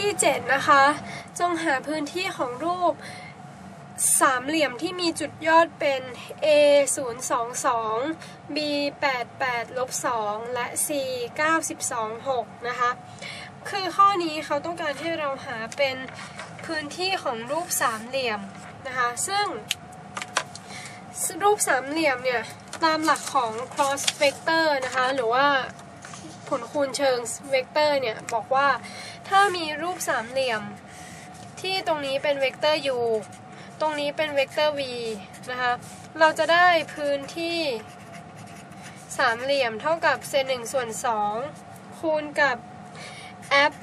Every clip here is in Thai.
ที่ 7 นะคะ จงหาพื้นที่ของรูปสามเหลี่ยมที่มีจุดยอดเป็น a 0 2 2 b 8 8ลบ2และ c 9 12 6นะคะ คือข้อนี้เขาต้องการให้เราหาเป็นพื้นที่ของรูปสามเหลี่ยมนะคะ ซึ่ง รูปสามเหลี่ยมเนี่ย ตามหลักของ cross vector นะคะ หรือว่า ผลคูณเชิงเวกเตอร์เนี่ยบอกว่าถ้ามีรูปสามเหลี่ยม ที่ตรงนี้เป็นเวกเตอร์ u ตรงนี้เป็นเวกเตอร์ v นะคะเราจะได้พื้นที่สามเหลี่ยมเท่ากับเศษหนึ่งส่วนสองคูณกับ f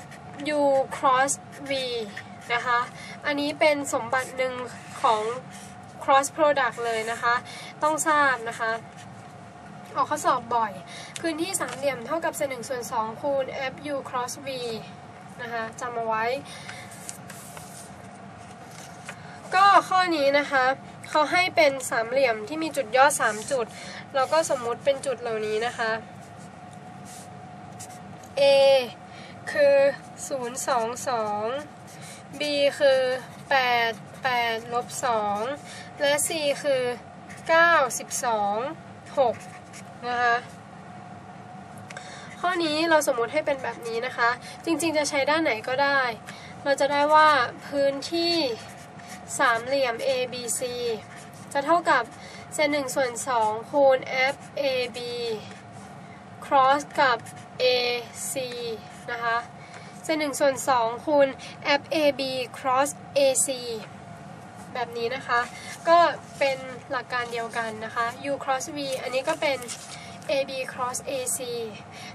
u cross v นะคะ อันนี้เป็นสมบัติหนึ่งของ cross product เลยนะคะ ต้องทราบนะคะ ออกข้อสอบบ่อย พื้นที่สามเหลี่ยมเท่ากับเศษหนึ่งส่วนสองคูณ f u cross v นะคะจำเอาไว้ ก็ข้อนี้นะคะเขาให้เป็นสามเหลี่ยมที่มีจุดยอด3จุดเราก็สมมุติเป็นจุดเหล่านี้นะคะ A คือ 0 2 2 B คือ 8 8ลบ2และ C คือ 9 12 6 นะคะข้อนี้เราสมมุติให้เป็นแบบนี้นะคะ จริงๆจะใช้ด้านไหนก็ได้ เราจะได้ว่าพื้นที่สามเหลี่ยม ABC จะเท่ากับเศษหนึ่งส่วนสองคูณ FAB cross กับ AC นะคะเศษหนึ่งส่วนสองคูณ FAB cross AC แบบนี้นะคะ ก็เป็นหลักการเดียวกันนะคะ U cross V อันนี้ก็เป็น AB cross AC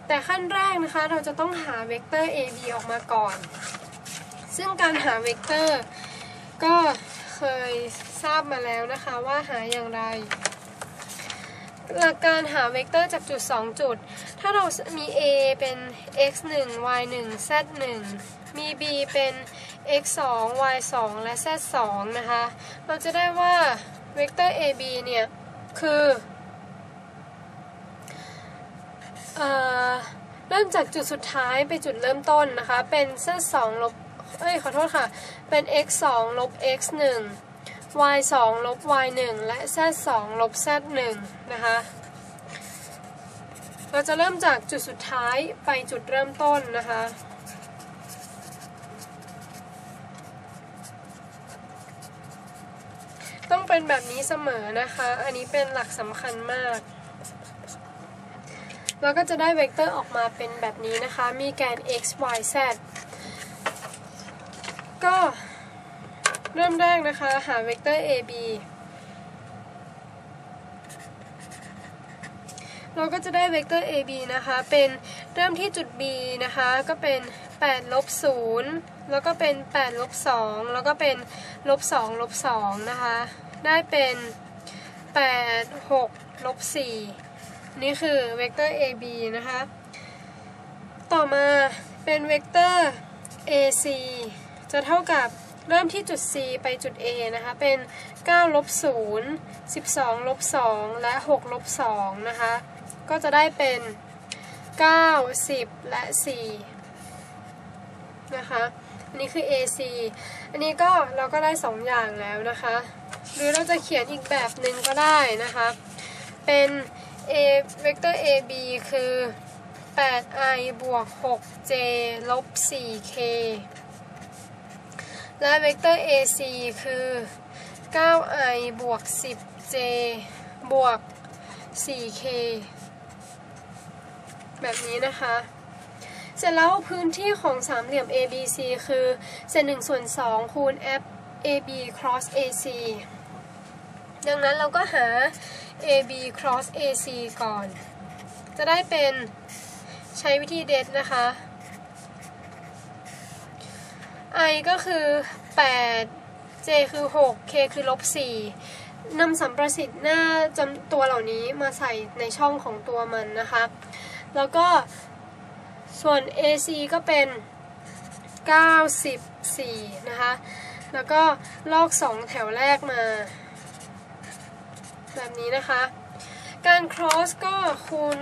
แต่ขั้นแรกนะคะเราจะต้องหาเวกเตอร์ AB ออกมาก่อน ซึ่งการหาเวกเตอร์ ก็เคยทราบมาแล้วนะคะว่าหาอย่างไรหลักการหาเวกเตอร์จากจุด 2 จุด ถ้าเรามี A เป็น x 1 y 1 z 1มี B เป็น x 2 y 2และ z 2นะคะ เราจะได้ว่าเวกเตอร์ AB เนี่ย คือเอ่อเริ่มจากจุดสุดท้ายไปจุดเริ่มต้นนะคะ เป็น z 2ลบเอ้ยขอโทษค่ะ เป็น x 2ลบ x 1 y 2ลบ y 1และ z 2ลบ z 1นะคะเราจะเริ่มจากจุดสุดท้ายไปจุดเริ่มต้นนะคะ ต้อง เป็นแบบนี้เสมอนะคะ อันนี้เป็นหลักสำคัญมาก เราก็จะได้เวกเตอร์ออกมาเป็นแบบนี้นะคะ มีแกน x y z ก็เริ่มแรกนะคะ หาเวกเตอร์ AB เราก็จะได้เวกเตอร์ AB นะคะ เป็นเริ่มที่จุด B นะคะ ก็เป็น8ลบ0แล้วก็เป็น8ลบ2แล้วก็เป็นลบ2ลบ2นะคะ ได้เป็น8 6ลบ4นี่คือเวกเตอร์ AB นะคะ ต่อมาเป็นเวกเตอร์ AC จะเท่ากับเริ่มที่จุด C ไปจุด A นะคะ เป็น9ลบ0 12ลบ2และ6ลบ2นะคะ ก็จะได้เป็น 9 10 และ4นะคะ อันนี้คือ AC อันนี้ก็เราก็ได้ 2 อย่างแล้วนะคะ หรือเราจะเขียนอีกแบบหนึ่งก็ได้นะคะ เป็น A เวกเตอร์ AB คือ 8i บวก 6j ลบ 4k และเวกเตอร์ AC คือ 9i บวก 10j บวก 4k แบบนี้นะคะ เสร็จแล้วพื้นที่ของสามเหลี่ยม ABC คือ เศษ1ส่วน2คูณ f AB cross AC ดังนั้นเราก็หา AB cross AC ก่อน จะได้เป็นใช้วิธีเด็ดนะคะ i ก็คือ 8 j คือ 6 k คือลบ4นำสัมประสิทธิ์หน้าจำตัวเหล่านี้มาใส่ในช่องของตัวมันนะคะ แล้วก็ส่วน AC ก็เป็น 94 นะคะ แล้วก็ลอก 2 แถวแรกมา แบบนี้นะคะ การ cross ก็คูณ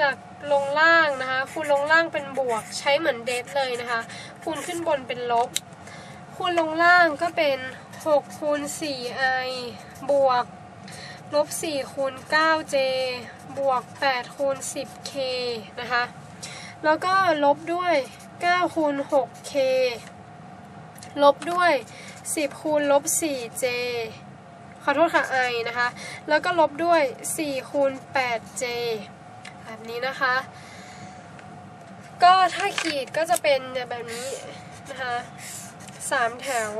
จากลงล่างนะคะ คูณลงล่างเป็นบวก ใช้เหมือนเดทเลยนะคะ คูณขึ้นบนเป็นลบ คูณลงล่างก็เป็น6คูณ 4i บวกลบ 4 คูณ 9j บวก 8 คูณ 10k นะคะ แล้วก็ลบด้วย 9 คูณ 6k ลบด้วย 10 คูณลบ 4j ขอโทษค่ะ i นะคะ แล้วก็ลบด้วย4คูณ 8j แบบนี้นะคะ ก็ถ้าขีดก็จะเป็นแบบนี้นะคะสามแถว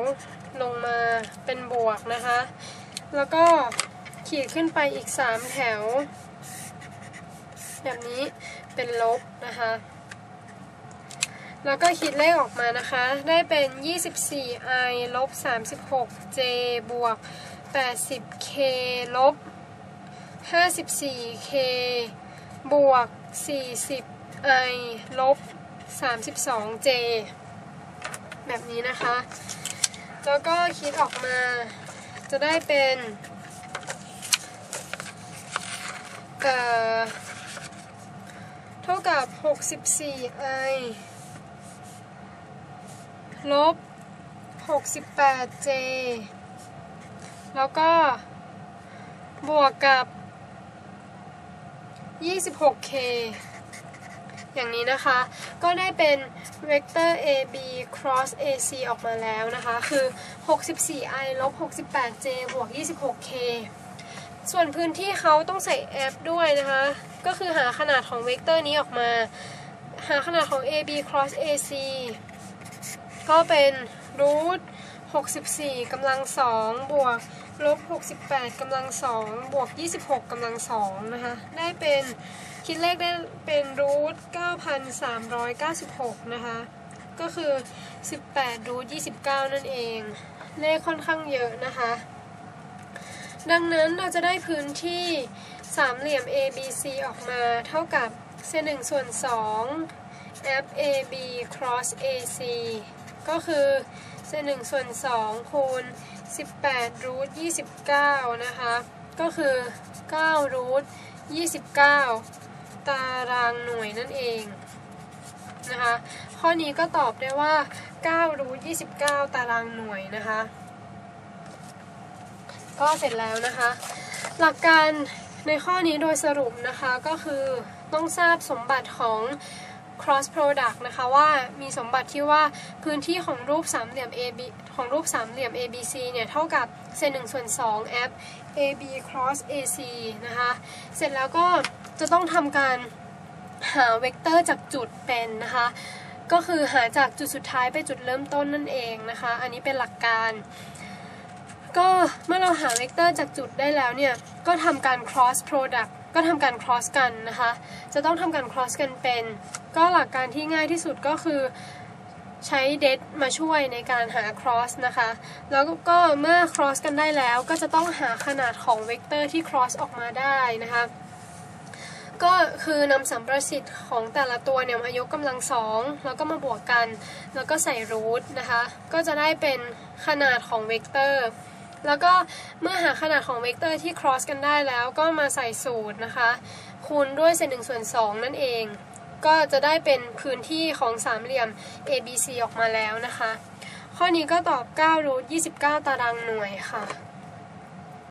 ลงมาเป็นบวกนะคะ แล้วก็ขีดขึ้นไปอีก 3 แถว แบบนี้เป็นลบนะคะ แล้วก็คิดเลขออกมานะคะ ได้เป็น 24i ลบ 36j บวก 80k ลบ 54k บวก 40i ลบ 32j แบบนี้นะคะ แล้วก็คิดออกมาจะได้เป็นเอ่อเท่ากับ 64i ลบ 68j แล้วก็บวกกับ 26k อย่างนี้นะคะ ก็ได้เป็นเวกเตอร์ AB cross AC ออกมาแล้วนะคะ คือ 64i ลบ 68j บวก 26k ส่วนพื้นที่เขาต้องใส่ f ด้วยนะคะ ก็คือหาขนาดของเวกเตอร์นี้ออกมา หาขนาดของ AB cross AC ก็เป็นรูท64กำลัง2บวก ลบ 68กำลัง2บวก 26กำลัง2นะคะได้เป็นคิดเลขได้เป็นรูท9,396 นะคะ ก็คือ 18รูท29 นั่นเอง เลขค่อนข้างเยอะนะคะ ดังนั้นเราจะได้พื้นที่สามเหลี่ยม ABC ออกมาเท่ากับเศษ1ส่วน2 FAB cross AC ก็คือเศษ1ส่วน2คูณ 18รูท29 นะคะ ก็คือ9รูท29 ตารางหน่วยนั่นเองนะคะ ข้อนี้ก็ตอบได้ว่า9รูท29 ตารางหน่วยนะคะ ก็เสร็จแล้วนะคะ หลักการในข้อนี้โดยสรุปนะคะก็คือต้องทราบสมบัติของ cross product นะคะว่ามีสมบัติที่ว่าพื้นที่ของรูปสามเหลี่ยม AB ของรูปสามเหลี่ยม ABC เนี่ยเท่ากับเศษ1ส่วน2 f AB cross AC นะคะเสร็จแล้วก็จะต้องทำการหาเวกเตอร์จากจุดเป็นนะคะก็คือหาจากจุดสุดท้ายไปจุดเริ่มต้นนั่นเองนะคะ อันนี้เป็นหลักการ ก็เมื่อเราหาเวกเตอร์จากจุดได้แล้วเนี่ย ก็ทำการ cross product ก็ทำการ cross กันนะคะ จะต้องทำการ cross กันเป็น ก็หลักการที่ง่ายที่สุดก็คือใช้ det มาช่วยในการหา cross นะคะ แล้วก็เมื่อ cross กันได้แล้วก็จะต้องหาขนาดของเวกเตอร์ที่ cross ออกมาได้นะคะ ก็คือนำสัมประสิทธิ์ของแต่ละตัวเนี่ยมายกกำลังสองแล้วก็มาบวกกัน แล้วก็ใส่รูทนะคะ ก็จะได้เป็นขนาดของเวกเตอร์ แล้วก็เมื่อหาขนาดของเวกเตอร์ที่ cross กันได้แล้วก็มาใส่สูตรนะคะ คูณด้วยเศษหนึ่งส่วนสองนั่นเอง ก็จะได้เป็นพื้นที่ของสามเหลี่ยม ABC ออกมาแล้วนะคะ ข้อนี้ก็ตอบ9รูท29 ตารางหน่วยค่ะ